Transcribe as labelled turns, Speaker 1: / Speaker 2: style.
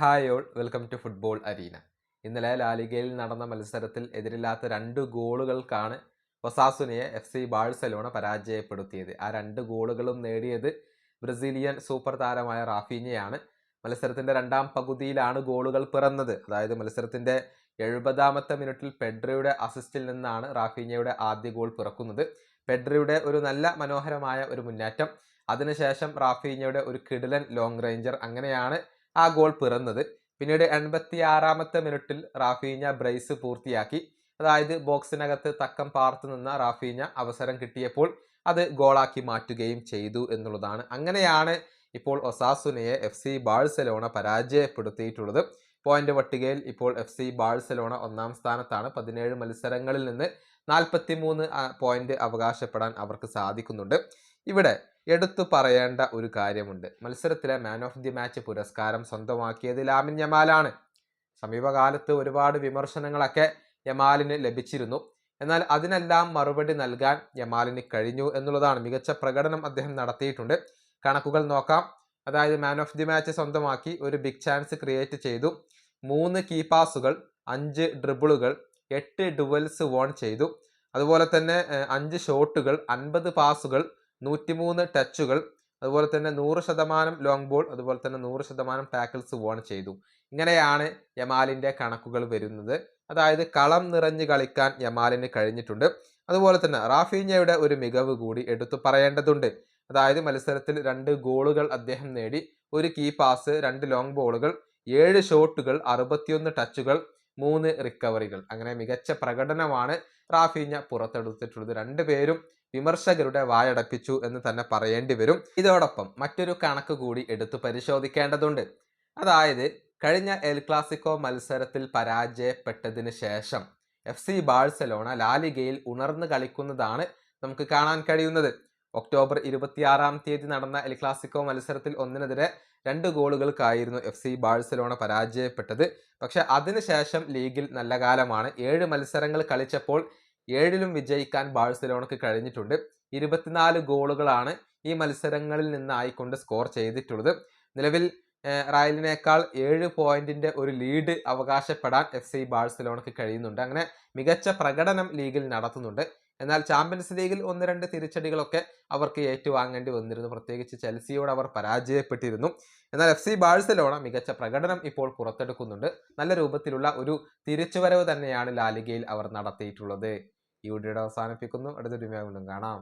Speaker 1: Hi all welcome to football arena. ഇന്നലെ ലാലിഗയിൽ നടന്ന മത്സരത്തിൽ എതിരില്ലാത്ത രണ്ട് ഗോളുകൾക്കാണ് ഒസാസുനയെ എഫ് സി ബാഴ്സലോണ പരാജയപ്പെടുത്തിയത്. ആ രണ്ട് ഗോളുകളും നേടിയത് ബ്രസീലിയൻ സൂപ്പർ താരമായ റാഫീനയാണ്. മത്സരത്തിന്റെ രണ്ടാം പകുതിയിലാണ് ഗോളുകൾ പിറന്നത്. അതായത് മത്സരത്തിന്റെ എഴുപതാമത്തെ മിനിറ്റിൽ പെഡ്രയുടെ അസിസ്റ്റിൽ നിന്നാണ് റാഫീനയുടെ ആദ്യ ഗോൾ പിറക്കുന്നത്. പെഡ്രയുടെ ഒരു നല്ല മനോഹരമായ ഒരു മുന്നേറ്റം. അതിനുശേഷം റാഫീനയുടെ ഒരു കിടിലൻ ലോങ് റേഞ്ചർ. അങ്ങനെയാണ് ആ ഗോൾ പിറന്നത്. പിന്നീട് എൺപത്തി ആറാമത്തെ മിനിറ്റിൽ റാഫീഞ്ഞ ബ്രൈസ് പൂർത്തിയാക്കി. അതായത് ബോക്സിനകത്ത് തക്കം പാർത്തു നിന്ന റാഫീഞ്ഞ അവസരം കിട്ടിയപ്പോൾ അത് ഗോളാക്കി മാറ്റുകയും ചെയ്തു എന്നുള്ളതാണ്. അങ്ങനെയാണ് ഇപ്പോൾ ഒസാസുനയെ എഫ് സി ബാഴ്സലോണ പരാജയപ്പെടുത്തിയിട്ടുള്ളത്. പോയിന്റ് പട്ടികയിൽ ഇപ്പോൾ എഫ് സി ബാഴ്സലോണ ഒന്നാം സ്ഥാനത്താണ്. പതിനേഴ് മത്സരങ്ങളിൽ നിന്ന് നാൽപ്പത്തി മൂന്ന് പോയിന്റ് അവകാശപ്പെടാൻ അവർക്ക് സാധിക്കുന്നുണ്ട്. ഇവിടെ എടുത്തു പറയേണ്ട ഒരു കാര്യമുണ്ട്. മത്സരത്തിലെ മാൻ ഓഫ് ദി മാച്ച് പുരസ്കാരം സ്വന്തമാക്കിയത് ലാമിൻ യമാലാണ് സമീപകാലത്ത് ഒരുപാട് വിമർശനങ്ങളൊക്കെ യമാലിന് ലഭിച്ചിരുന്നു. എന്നാൽ അതിനെല്ലാം മറുപടി നൽകാൻ യമാലിന് കഴിഞ്ഞു എന്നുള്ളതാണ് മികച്ച പ്രകടനം അദ്ദേഹം നടത്തിയിട്ടുണ്ട്. കണക്കുകൾ നോക്കാം. അതായത് മാൻ ഓഫ് ദി മാച്ച് സ്വന്തമാക്കി ഒരു ബിഗ് ചാൻസ് ക്രിയേറ്റ് ചെയ്തു. മൂന്ന് കീ പാസുകൾ അഞ്ച് ഡ്രിബിളുകൾ എട്ട് ഡുവൽസ് വോൺ ചെയ്തു. അതുപോലെ തന്നെ അഞ്ച് ഷോട്ടുകൾ അൻപത് പാസുകൾ നൂറ്റിമൂന്ന് ടച്ചുകൾ അതുപോലെ തന്നെ നൂറ് ശതമാനം ലോങ് ബോൾ അതുപോലെ തന്നെ നൂറ് ശതമാനം ടാക്കിൾസ് വോൺ ചെയ്തു. ഇങ്ങനെയാണ് യമാലിന്റെ കണക്കുകൾ വരുന്നത്. അതായത് കളം നിറഞ്ഞ് കളിക്കാൻ യമാലിന് കഴിഞ്ഞിട്ടുണ്ട്. അതുപോലെ തന്നെ റാഫീഞ്ഞയുടെ ഒരു മികവ് കൂടി എടുത്തു പറയേണ്ടതുണ്ട്. അതായത് മത്സരത്തിൽ രണ്ട് ഗോളുകൾ അദ്ദേഹം നേടി ഒരു കീ പാസ് രണ്ട് ലോങ് ബോളുകൾ ഏഴ് ഷോട്ടുകൾ അറുപത്തിയൊന്ന് ടച്ചുകൾ മൂന്ന് റിക്കവറികൾ അങ്ങനെ മികച്ച പ്രകടനമാണ് റാഫീഞ്ഞ പുറത്തെടുത്തിട്ടുള്ളത്. രണ്ടുപേരും വിമർശകരുടെ വായടപ്പിച്ചു എന്ന് തന്നെ പറയേണ്ടി വരും. ഇതോടൊപ്പം മറ്റൊരു കണക്ക് കൂടി എടുത്തു പരിശോധിക്കേണ്ടതുണ്ട്. അതായത് കഴിഞ്ഞ എൽ ക്ലാസിക്കോ മത്സരത്തിൽ പരാജയപ്പെട്ടതിന് ശേഷം എഫ് സി ബാഴ്സലോണ ലാലിഗയിൽ ഉണർന്നു കളിക്കുന്നതാണ് നമുക്ക് കാണാൻ കഴിയുന്നത്. ഒക്ടോബർ ഇരുപത്തിയാറാം തീയതി നടന്ന എൽ ക്ലാസിക്കോ മത്സരത്തിൽ ഒന്നിനെതിരെ രണ്ട് ഗോളുകൾക്കായിരുന്നു എഫ് സി ബാഴ്സലോണ പരാജയപ്പെട്ടത്. പക്ഷെ അതിനുശേഷം ലീഗിൽ നല്ല കാലമാണ്. ഏഴ് മത്സരങ്ങൾ കളിച്ചപ്പോൾ ഏഴിലും വിജയിക്കാൻ ബാഴ്സലോണക്ക് കഴിഞ്ഞിട്ടുണ്ട്. ഇരുപത്തിനാല് ഗോളുകളാണ് ഈ മത്സരങ്ങളിൽ നിന്നായിക്കൊണ്ട് സ്കോർ ചെയ്തിട്ടുള്ളത്. നിലവിൽ റയലിനേക്കാൾ ഏഴ് പോയിന്റിന്റെ ഒരു ലീഡ് അവകാശപ്പെടാൻ എഫ് സി ബാഴ്സലോണക്ക് കഴിയുന്നുണ്ട്. അങ്ങനെ മികച്ച പ്രകടനം ലീഗിൽ നടത്തുന്നുണ്ട്. എന്നാൽ ചാമ്പ്യൻസ് ലീഗിൽ ഒന്ന് രണ്ട് തിരിച്ചടികളൊക്കെ അവർക്ക് ഏറ്റുവാങ്ങേണ്ടി വന്നിരുന്നു. പ്രത്യേകിച്ച് ചെൽസിയോട് അവർ പരാജയപ്പെട്ടിരുന്നു. എന്നാൽ എഫ് സി ബാഴ്സലോണ മികച്ച പ്രകടനം ഇപ്പോൾ പുറത്തെടുക്കുന്നുണ്ട്. നല്ല രൂപത്തിലുള്ള ഒരു തിരിച്ചുവരവ് തന്നെയാണ് ലാലിഗയിൽ അവർ നടത്തിയിട്ടുള്ളത്. ഈ വീഡിയോയുടെ അവസാനിപ്പിക്കുന്നു. അടുത്ത വീണ്ടും കാണാം.